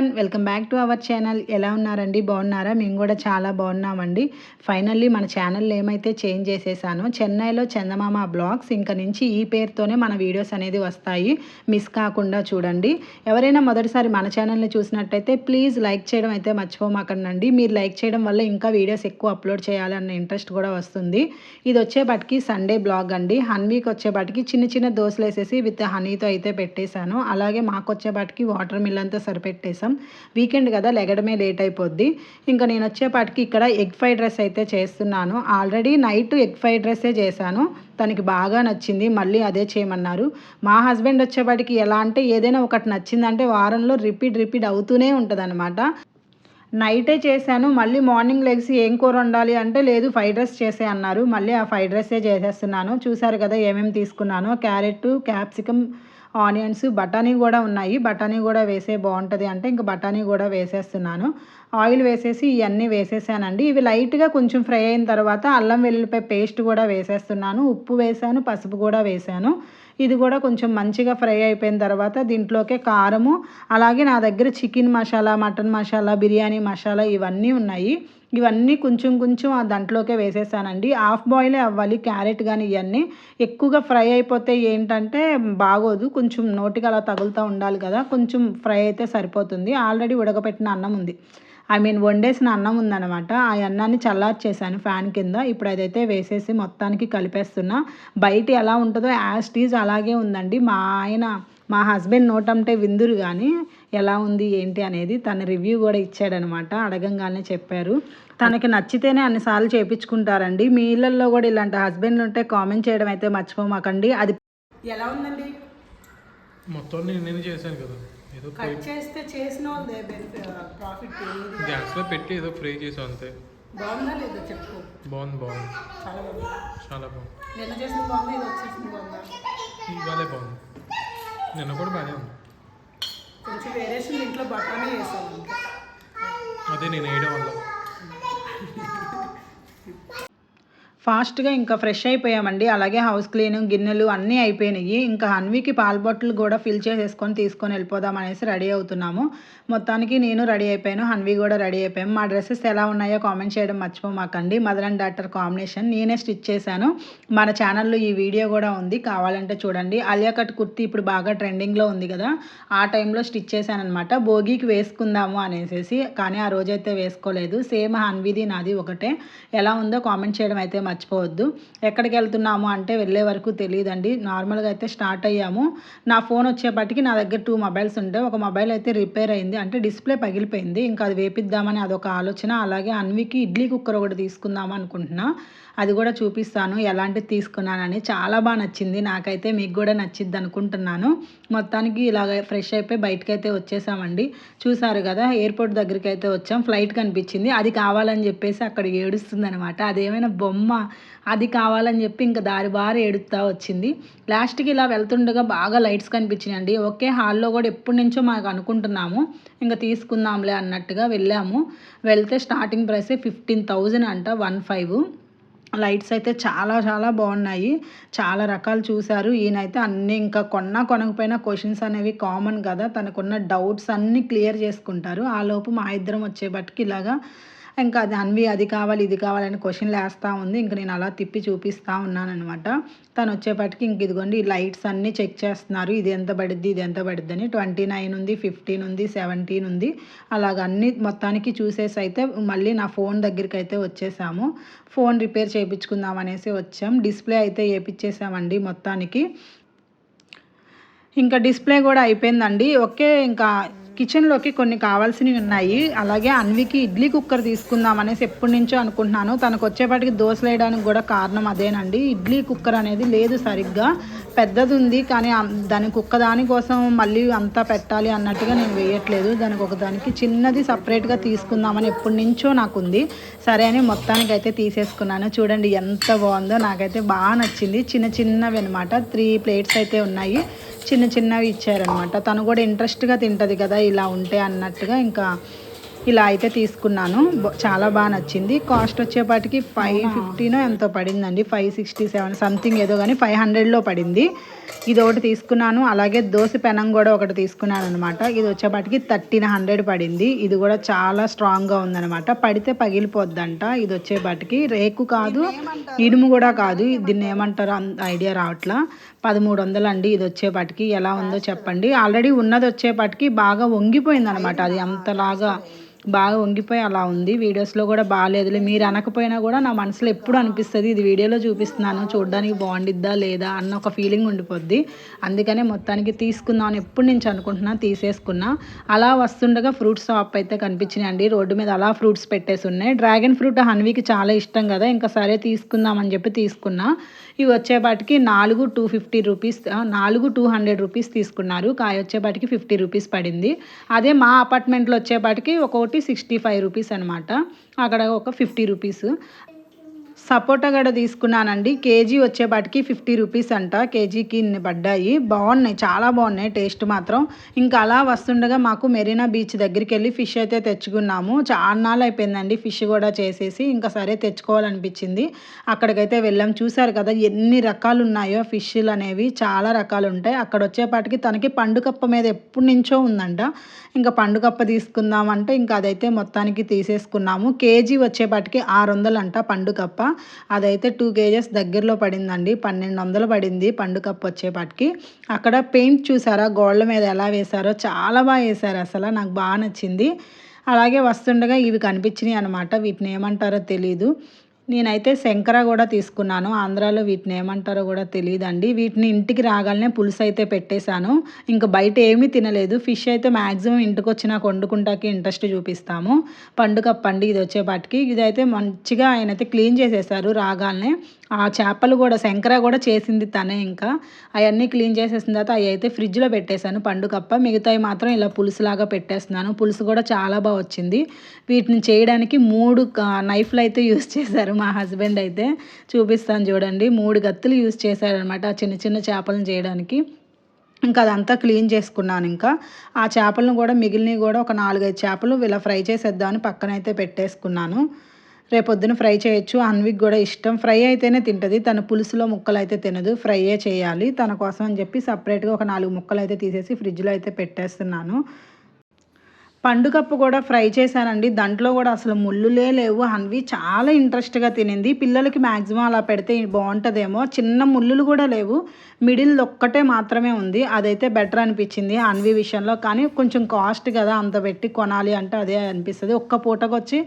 Everyone welcome back to our channel ఎలా ఉన్నారండి? బాగున్నారా? మేము కూడా చాలా బాగున్నామండి. ఫైనల్లీ మన ఛానల్ ఏమైతే చేంజ్ చేసేసానో. చెన్నైలో చందమామ బ్లాగ్స్. ఇంకా నుంచి ఈ పేరుతోనే మన వీడియోస్ అనేది వస్తాయి. మిస్ కాకుండా చూడండి. ఎవరైనా మొదటిసారి మన ఛానల్ని చూసినట్టయితే ప్లీజ్ లైక్ చేయడం అయితే మర్చిపోమాకండి మీరు లైక్ చేయడం వల్ల ఇంకా వీడియోస్ ఎక్కువ అప్లోడ్ చేయాలన్న ఇంట్రెస్ట్ కూడా వస్తుంది. ఇది వచ్చేపటికి సండే బ్లాగ్ అండి. హన్వీకి వచ్చేపటికి చిన్న చిన్న దోశలు వేసేసి విత్ హనీతో అయితే పెట్టేశాను. అలాగే మాకు వచ్చేపాటికి వాటర్ మిల్లన్తో సరిపెట్టేసాం వీకెండ్ కదా లెగడమే లేట్ అయిపోద్ది. ఇంకా నేను వచ్చేపాటికి ఇక్కడ ఎగ్ ఫ్రైడ్ రైస్ అయితే చేస్తున్నాను. ఆల్రెడీ నైట్ ఎగ్ ఫ్రైడ్ రైసే చేశాను. తనకి బాగా నచ్చింది. మళ్ళీ అదే చేయమన్నారు. మా హస్బెండ్ వచ్చేపాటికి ఎలా అంటే ఏదైనా ఒకటి నచ్చిందంటే వారంలో రిపీట్ రిపీట్ అవుతూనే ఉంటుంది నైటే చేశాను. మళ్ళీ మార్నింగ్ లెగ్స్ ఏం కూర వండాలి అంటే లేదు ఫ్రైడ్ రైస్ చేసే అన్నారు. మళ్ళీ ఆ ఫ్రైడ్ రైసే చేసేస్తున్నాను. చూసారు కదా ఏమేమి తీసుకున్నానో. క్యారెట్ క్యాప్సికమ్ ఆనియన్స్ బఠానీ కూడా ఉన్నాయి. బఠానీ కూడా వేసే బాగుంటుంది అంటే ఇంకా బఠానీ కూడా వేసేస్తున్నాను. ఆయిల్ వేసేసి ఇవన్నీ వేసేసానండి. ఇవి లైట్గా కొంచెం ఫ్రై అయిన తర్వాత అల్లం వెల్లుల్లిపాయ పేస్ట్ కూడా వేసేస్తున్నాను. ఉప్పు వేసాను పసుపు కూడా వేసాను. ఇది కూడా కొంచెం మంచిగా ఫ్రై అయిపోయిన తర్వాత దీంట్లోకే కారము అలాగే నా దగ్గర చికెన్ మసాలా మటన్ మసాలా బిర్యానీ మసాలా ఇవన్నీ ఉన్నాయి. ఇవన్నీ కొంచెం కొంచెం ఆ దాంట్లోకే వేసేసానండి. హాఫ్ బాయిలే అవ్వాలి క్యారెట్ కానీ ఇవన్నీ ఎక్కువగా ఫ్రై అయిపోతే ఏంటంటే బాగోదు. కొంచెం నోటికి అలా తగులుతూ ఉండాలి కదా. కొంచెం ఫ్రై అయితే సరిపోతుంది. ఆల్రెడీ ఉడకపెట్టిన అన్నం ఉంది. ఐ మీన్ వండేసిన అన్నం ఉందన్నమాట. ఆ అన్నాన్ని చల్లార్చేసాను ఫ్యాన్ కింద. ఇప్పుడు అదైతే వేసేసి మొత్తానికి కలిపేస్తున్నా. బయట ఎలా ఉంటుందో యాస్టీజ్ అలాగే ఉందండి. మా ఆయన మా హస్బెండ్ నోటంటే విందురు కానీ ఎలా ఉంది ఏంటి అనేది తన రివ్యూ కూడా ఇచ్చాడనమాట అడగంగానే చెప్పారు. తనకి నచ్చితేనే అన్నిసార్లు చేయించుకుంటారండి మీ ఇళ్ళల్లో కూడా ఇలాంటి హస్బెండ్ ఉంటే కామెంట్ చేయడం అయితే మర్చిపోమాకండి. అది ఎలా ఉందండి? మొత్తం నేను చేశాను కదా. ఏదో కట్ చేస్తే చేసిన ప్రాఫిట్ గ్యాస్లో పెట్టి ఏదో ఫ్రై చేసాం అంతే. బాగుందా లేదా చెప్పు? బాగుంది బాగుంది. చాలా బాగుంది. చాలా బాగుంది. నిన్న చేసిన బాగుందా ఇది వచ్చేసింది బాగుందా? ఇవాళే బాగుంది. నిన్న కూడా బాగానే ఉంది. కొంచెం వేరియేషన్ ఇంట్లో బఠానీ వేసాను. అదే నేను వేయడం వల్ల. ఫాస్ట్గా ఇంకా ఫ్రెష్ అయిపోయామండి. అలాగే హౌస్ క్లీను గిన్నెలు అన్నీ అయిపోయినాయి. ఇంకా అన్వికి పాల బాటిల్ కూడా ఫిల్ చేసేసుకొని తీసుకొని వెళ్ళిపోదాం అనేసి రెడీ అవుతున్నాము. మొత్తానికి నేను రెడీ అయిపోయాను. హన్వి కూడా రెడీ అయిపోయాము. మా డ్రెస్సెస్ ఎలా ఉన్నాయో కామెంట్ చేయడం మర్చిపోమాకండి మదర్ అండ్ డాక్టర్ కాంబినేషన్ నేనే స్టిచ్ చేశాను. మన ఛానల్లో ఈ వీడియో కూడా ఉంది. కావాలంటే చూడండి. అలియా కట్ కుర్తి ఇప్పుడు బాగా ట్రెండింగ్లో ఉంది కదా. ఆ టైంలో స్టిచ్ చేశాను అనమాట భోగికి వేసుకుందాము అనేసి కానీ ఆ రోజైతే వేసుకోలేదు. సేమ్ హన్విది నాది ఒకటే. ఎలా ఉందో కామెంట్ చేయడం అయితే మర్చిపోవద్దు. ఎక్కడికి వెళ్తున్నాము అంటే వెళ్ళే వరకు తెలియదండి. నార్మల్గా అయితే స్టార్ట్ అయ్యాము. నా ఫోన్ వచ్చేపటికి నా దగ్గర టూ మొబైల్స్ ఉంటాయి ఒక మొబైల్ అయితే రిపేర్ అయింది. అంటే డిస్ప్లే పగిలిపోయింది. ఇంకా అది వేపిద్దామని అదొక ఆలోచన. అలాగే అన్వికి ఇడ్లీ కుక్కర్ ఒకటి తీసుకుందాం అనుకుంటున్నా. అది కూడా చూపిస్తాను. ఎలాంటిది తీసుకున్నానని చాలా బాగా నచ్చింది. నాకైతే మీకు కూడా నచ్చిద్ది అనుకుంటున్నాను. మొత్తానికి ఇలాగ ఫ్రెష్ అయిపోయి బయటకు అయితే వచ్చేసామండి. చూసారు కదా ఎయిర్పోర్ట్ దగ్గరికి అయితే వచ్చాం. ఫ్లైట్ కనిపించింది. అది కావాలని చెప్పేసి అక్కడ ఏడుస్తుంది అనమాట అదేమైనా బొమ్మ అది కావాలని చెప్పి ఇంకా దారి బారి ఏడుస్తూ వచ్చింది. లాస్ట్కి ఇలా వెళ్తుండగా బాగా లైట్స్ కనిపించినాయండి. ఒకే హాల్లో కూడా ఎప్పటి నుంచో మాకు అనుకుంటున్నాము. ఇంకా తీసుకుందాంలే అన్నట్టుగా వెళ్ళాము. వెళ్తే స్టార్టింగ్ ప్రైస్ ఫిఫ్టీన్ థౌజండ్ అంట వన్ ఫైవ్. లైట్స్ అయితే చాలా చాలా బాగున్నాయి. చాలా రకాలు చూశారు. ఈయనైతే అన్నీ ఇంకా కొన్నా కొనకపోయినా క్వశ్చన్స్ అనేవి కామన్ కదా. తనకున్న డౌట్స్ అన్నీ క్లియర్ చేసుకుంటారు. ఆ లోపు మా ఇద్దరం వచ్చేపటికి ఇలాగా ఇంకా అది అన్వి అది కావాలి ఇది కావాలని క్వశ్చన్లు వేస్తూ ఉంది. ఇంక నేను అలా తిప్పి చూపిస్తూ ఉన్నాను అనమాట తను వచ్చేపాటికి ఇంక ఇదిగోండి లైట్స్ అన్నీ చెక్ చేస్తున్నారు. ఇది ఎంత పడుద్ది ఇది ఎంత పడుద్ది అని. ట్వంటీ నైన్ ఉంది ఫిఫ్టీన్ ఉంది సెవెంటీన్ ఉంది. అలాగ అన్ని మొత్తానికి చూసేసి అయితే మళ్ళీ నా ఫోన్ దగ్గరికి అయితే వచ్చేసాము. ఫోన్ రిపేర్ చేయించుకుందాం అనేసి వచ్చాం. డిస్ప్లే అయితే వేయించేసామండి మొత్తానికి. ఇంకా డిస్ప్లే కూడా అయిపోయిందండి. ఓకే ఇంకా కిచెన్లోకి కొన్ని కావాల్సినవి ఉన్నాయి. అలాగే అన్వికి ఇడ్లీ కుక్కర్ తీసుకుందాం అనేసి ఎప్పటి నుంచో అనుకుంటున్నాను. తనకు వచ్చేపాటికి దోశలు వేయడానికి కూడా కారణం అదేనండి. ఇడ్లీ కుక్కర్ అనేది లేదు సరిగ్గా. పెద్దది ఉంది కానీ దానికి ఒక్క దానికోసం మళ్ళీ అంతా పెట్టాలి అన్నట్టుగా నేను వేయట్లేదు. దానికి ఒక దానికి చిన్నది సపరేట్గా తీసుకుందామని ఎప్పటి నుంచో నాకుంది. సరే అని మొత్తానికి అయితే తీసేసుకున్నాను. చూడండి ఎంత బాగుందో. నాకైతే బాగా నచ్చింది. చిన్న చిన్నవి అనమాట త్రీ ప్లేట్స్ అయితే ఉన్నాయి. చిన్న చిన్నవి ఇచ్చారనమాట తను కూడా ఇంట్రెస్ట్గా తింటుంది కదా ఇలా ఉంటే అన్నట్టుగా ఇంకా ఇలా అయితే తీసుకున్నాను. చాలా బాగా నచ్చింది. కాస్ట్ వచ్చేపాటికి ఫైవ్ ఫిఫ్టీనో ఎంతో పడిందండి. ఫైవ్ సిక్స్టీ సెవెన్ సంథింగ్ ఏదో కానీ ఫైవ్ హండ్రెడ్లో పడింది. ఇది ఒకటి తీసుకున్నాను. అలాగే దోశ పెనం కూడా ఒకటి తీసుకున్నాను అనమాట ఇది వచ్చేపాటికి థర్టీన్ హండ్రెడ్ పడింది. ఇది కూడా చాలా స్ట్రాంగ్గా ఉందన్నమాట. పడితే పగిలిపోద్దంట. ఇది వచ్చేపాటికి రేకు కాదు ఇనుము కూడా కాదు. దీన్ని ఏమంటారో ఐడియా రావట్లా. పదమూడు వందలు అండి ఇది వచ్చేపాటికి ఎలా ఉందో చెప్పండి. ఆల్రెడీ ఉన్నది వచ్చేపాటికి బాగా వంగిపోయింది అనమాట అది అంతలాగా. బాగా వంగిపోయి అలా ఉంది. వీడియోస్లో కూడా బాగాలేదులే. మీరు అనకపోయినా కూడా నా మనసులో ఎప్పుడు అనిపిస్తుంది ఇది వీడియోలో చూపిస్తున్నాను చూడడానికి బాగుండిద్దా లేదా అన్న ఒక ఫీలింగ్ ఉండిపోద్ది. అందుకనే మొత్తానికి తీసుకుందాం అని ఎప్పుడు నుంచి అనుకుంటున్నా తీసేసుకున్నా. అలా వస్తుండగా ఫ్రూట్స్ షాప్ అయితే కనిపించినాయండి. రోడ్డు మీద అలా ఫ్రూట్స్ పెట్టేసి ఉన్నాయి. డ్రాగన్ ఫ్రూట్ హన్వీకి చాలా ఇష్టం కదా ఇంకా సరే తీసుకుందాం అని చెప్పి తీసుకున్నా. ఇవి వచ్చేపాటికి నాలుగు టూ ఫిఫ్టీ రూపీస్ నాలుగు టూ హండ్రెడ్ రూపీస్ తీసుకున్నారు. కాయ వచ్చేపాటికి ఫిఫ్టీ రూపీస్ పడింది. అదే మా అపార్ట్మెంట్లో వచ్చేపాటికి ఒకటి సిక్స్టీ ఫైవ్ రూపీస్ అనమాట అక్కడ ఒక ఫిఫ్టీ రూపీస్ సపోటా కూడా తీసుకున్నానండి. కేజీ వచ్చేపాటికి ఫిఫ్టీ రూపీస్ అంట. కేజీకి ఇన్ని పడ్డాయి. బాగున్నాయి. చాలా బాగున్నాయి. టేస్ట్ మాత్రం. ఇంకా అలా వస్తుండగా మాకు మెరీనా బీచ్ దగ్గరికి వెళ్ళి ఫిష్ అయితే తెచ్చుకున్నాము. చాలా నాళ్ళు అయిపోయిందండి ఫిష్ కూడా చేసేసి. ఇంకా సరే తెచ్చుకోవాలనిపించింది. అక్కడికైతే వెళ్ళాం. చూసారు కదా ఎన్ని రకాలు ఉన్నాయో ఫిష్లు అనేవి. చాలా రకాలు ఉంటాయి. అక్కడ వచ్చేపాటికి తనకి పండుకప్ప మీద ఎప్పటి నుంచో ఉందంట. ఇంకా పండుకప్ప తీసుకుందామంటే ఇంకా అదైతే మొత్తానికి తీసేసుకున్నాము. కేజీ వచ్చేపాటికి ఆరు వందలంట పండుకప్ప అదైతే టూ కేజెస్ దగ్గరలో పడిందండి. పన్నెండు వందలు పడింది పండు కప్పు వచ్చేపాటికి. అక్కడ పెయింట్ చూసారా? గోడల మీద ఎలా వేశారో? చాలా బాగా వేశారు అసలు. నాకు బాగా నచ్చింది. అలాగే వస్తుండగా ఇవి కనిపించినాయి అనమాట వీటిని ఏమంటారో తెలీదు. నేనైతే శంకర కూడా తీసుకున్నాను. ఆంధ్రాలో వీటిని ఏమంటారో కూడా తెలియదండి వీటిని ఇంటికి రాగానే పులుసు అయితే పెట్టేశాను. ఇంకా బయట ఏమీ తినలేదు. ఫిష్ అయితే మ్యాక్సిమం ఇంటికి వచ్చినా వండుకుంటాకి ఇంట్రెస్ట్ చూపిస్తాము. పండుగ పండుగ ఇది వచ్చేపాటికి. ఇదైతే మంచిగా ఆయన అయితే క్లీన్ చేసేసారు రాగానే ఆ చేపలు కూడా శంకర కూడా చేసింది తనే ఇంకా. అవన్నీ క్లీన్ చేసేసిన తర్వాత అవి అయితే ఫ్రిడ్జ్లో పెట్టేశాను. పండుగప్ప మిగతావి మాత్రం ఇలా పులుసులాగా పెట్టేస్తున్నాను. పులుసు కూడా చాలా బాగా వచ్చింది. వీటిని చేయడానికి మూడు నైఫ్లు అయితే యూస్ చేశారు మా హస్బెండ్ అయితే. చూపిస్తాను చూడండి. మూడు గత్తులు యూస్ చేశారనమాట ఆ చిన్న చిన్న చేపలను చేయడానికి. ఇంకా అదంతా క్లీన్ చేసుకున్నాను ఇంకా. ఆ చేపలను కూడా మిగిలినవి కూడా ఒక నాలుగైదు చేపలు ఇలా ఫ్రై చేసేద్దామని పక్కనైతే పెట్టేసుకున్నాను. రేపొద్దున ఫ్రై చేయొచ్చు. అన్విక్ కూడా ఇష్టం. ఫ్రై అయితేనే తింటుంది. తన పులుసులో ముక్కలు అయితే తినదు. ఫ్రైయే చేయాలి. తన కోసం అని చెప్పి సపరేట్గా ఒక నాలుగు ముక్కలు అయితే తీసేసి ఫ్రిడ్జ్లో అయితే పెట్టేస్తున్నాను. పండుగప్పు కూడా ఫ్రై చేశానండి. దాంట్లో కూడా అసలు ముళ్ళులే లేవు. అన్వి చాలా ఇంట్రెస్ట్గా తినింది. పిల్లలకి మ్యాక్సిమం అలా పెడితే బాగుంటుందేమో. చిన్న ముళ్ళులు కూడా లేవు. మిడిల్ ఒక్కటే మాత్రమే ఉంది. అదైతే బెటర్ అనిపించింది అన్వి విషయంలో. కానీ కొంచెం కాస్ట్ కదా అంత పెట్టి కొనాలి అంటే అదే అనిపిస్తుంది. ఒక్క పూటకు వచ్చి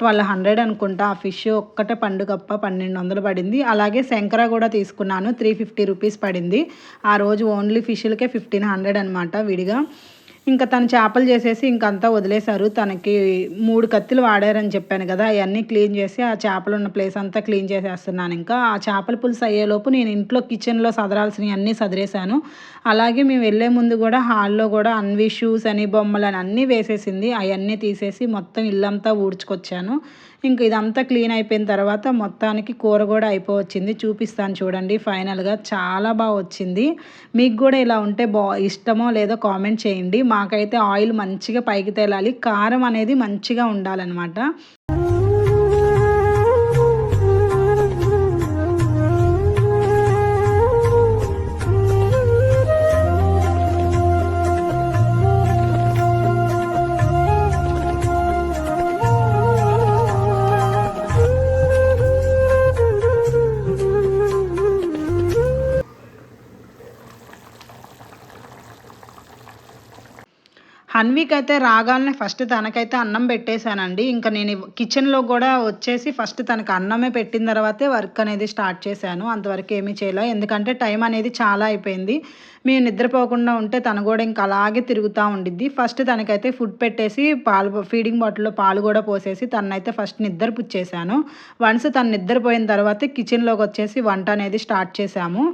ట్వెల్వ్ హండ్రెడ్ అనుకుంటా. ఆ ఫిష్ ఒక్కటే పండుగప్ప పన్నెండు వందలు పడింది. అలాగే శంకర కూడా తీసుకున్నాను. త్రీ ఫిఫ్టీ రూపీస్ పడింది. ఆ రోజు ఓన్లీ ఫిష్లకే ఫిఫ్టీన్ హండ్రెడ్ అనమాట విడిగా. ఇంకా తను చేపలు చేసేసి ఇంకంతా వదిలేశారు. తనకి మూడు కత్తులు వాడారని చెప్పాను కదా అవన్నీ క్లీన్ చేసి ఆ చేపలు ఉన్న ప్లేస్ అంతా క్లీన్ చేసేస్తున్నాను ఇంకా. ఆ చేపల పులుసు అయ్యేలోపు నేను ఇంట్లో కిచెన్లో సదరాల్సినవి అన్నీ సదిరేశాను. అలాగే మేము వెళ్ళే ముందు కూడా హాల్లో కూడా అన్వి షూస్ అని బొమ్మలు అని అన్నీ వేసేసింది. అవన్నీ తీసేసి మొత్తం ఇల్లంతా ఊడ్చుకొచ్చాను. ఇంక ఇదంతా క్లీన్ అయిపోయిన తర్వాత మొత్తానికి కూర కూడా అయిపోవచ్చింది. చూపిస్తాను చూడండి. ఫైనల్గా చాలా బాగా వచ్చింది. మీకు కూడా ఇలా ఉంటే బా ఇష్టమో లేదో కామెంట్ చేయండి. మాకైతే ఆయిల్ మంచిగా పైకి తేలాలి. కారం అనేది మంచిగా ఉండాలన్నమాట. హన్విక్ అయితే రాగానే ఫస్ట్ తనకైతే అన్నం పెట్టేశానండి. ఇంకా నేను కిచెన్లో కూడా వచ్చేసి ఫస్ట్ తనకు అన్నమే పెట్టిన తర్వాతే వర్క్ అనేది స్టార్ట్ చేశాను. అంతవరకు ఏమీ చేయలే. ఎందుకంటే టైం అనేది చాలా అయిపోయింది. మేము నిద్రపోకుండా ఉంటే తను కూడా ఇంకా అలాగే తిరుగుతూ ఉండిద్ది. ఫస్ట్ తనకైతే ఫుడ్ పెట్టేసి పాలు ఫీడింగ్ బాటిల్లో పాలు కూడా పోసేసి తనైతే ఫస్ట్ నిద్ర పుచ్చేసాను వన్స్ తను నిద్రపోయిన తర్వాత కిచెన్లోకి వచ్చేసి వంట అనేది స్టార్ట్ చేశాము.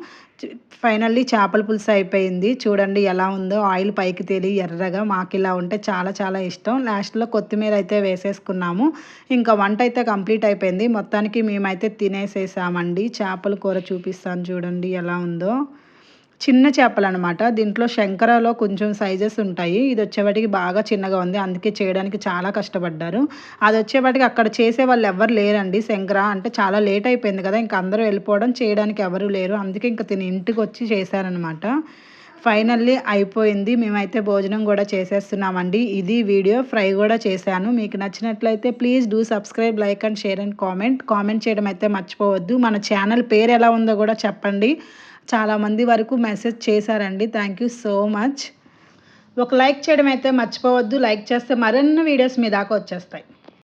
ఫైనల్లీ చేపల పులుసు అయిపోయింది. చూడండి ఎలా ఉందో. ఆయిల్ పైకి తేలి ఎర్రగా మాకు ఇలా ఉంటే చాలా చాలా ఇష్టం. లాస్ట్లో కొత్తిమీర అయితే వేసేసుకున్నాము. ఇంకా వంట అయితే కంప్లీట్ అయిపోయింది. మొత్తానికి మేమైతే తినేసేసామండి. చేపల కూర చూపిస్తాను చూడండి ఎలా ఉందో. చిన్న చేపలు అనమాట దీంట్లో శంకరలో కొంచెం సైజెస్ ఉంటాయి. ఇది వచ్చేవాటికి బాగా చిన్నగా ఉంది. అందుకే చేయడానికి చాలా కష్టపడ్డారు. అది వచ్చేవాటికి అక్కడ చేసే వాళ్ళు ఎవరు లేరండి. శంకర అంటే చాలా లేట్ అయిపోయింది కదా. ఇంకా అందరూ వెళ్ళిపోవడం చేయడానికి ఎవరు లేరు. అందుకే ఇంకా తిని ఇంటికి వచ్చి చేశారనమాట ఫైనల్లీ అయిపోయింది. మేమైతే భోజనం కూడా చేసేస్తున్నామండి. ఇది వీడియో. ఫ్రై కూడా చేశాను. మీకు నచ్చినట్లయితే please do subscribe like and share and comment comment చేయడం అయితే మర్చిపోవద్దు. మన ఛానల్ పేరు ఎలా ఉందో కూడా చెప్పండి. చాలామంది వరకు మెసేజ్ చేశారండి. థ్యాంక్ యూ సో మచ్ ఒక లైక్ చేయడం అయితే మర్చిపోవద్దు. లైక్ చేస్తే మరిన్ని వీడియోస్ మీ దాకా వచ్చేస్తాయి.